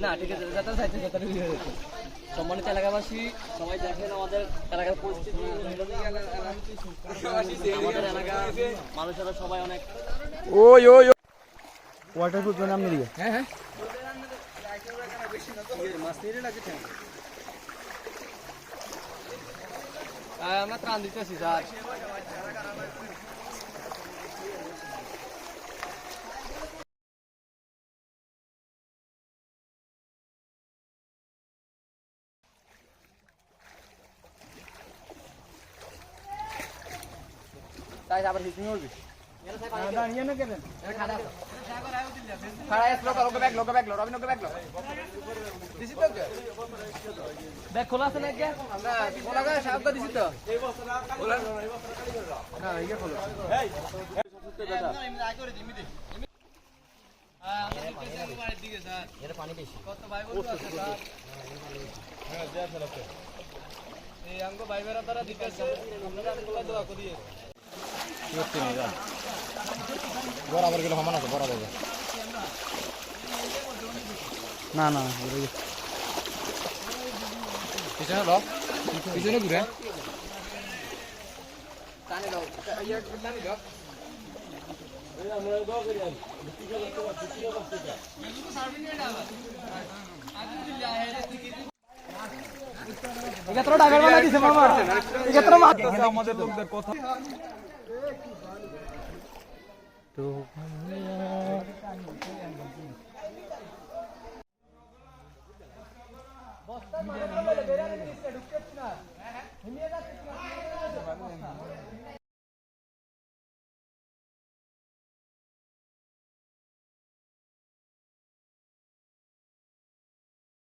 না ঠিক আছে সম্মানিত এলাকাবাসী সবাই দেখেন আমাদের এলাকার পরিস্থিতি। আমাদের এলাকার মানুষেরা সবাই অনেক ওই ওই ওয়াটার প্রুফ নাম দিকে হ্যাঁ হ্যাঁ। আমরা ত্রাণ দিতেছি স্যার। তাই আবার হিসিং ব্যাগ খোলা আছে না কি আমরা খোলা করে সাহায্য তো। খোলা? না খোলো। এটা পানি বেশি কত ভাই বন্ধু আছে স্যার? এই আঙ্গ ভাই বেরা তারা দিতেছে আপনারা দোয়া করিয়ে। বরাবর গেলে সমান আছে বরাবর না না পিছনে ল পিছনে ঘুরে। ইয়ে ডাকার বানা দিছে মামা এত আমাদের লোকদের কথা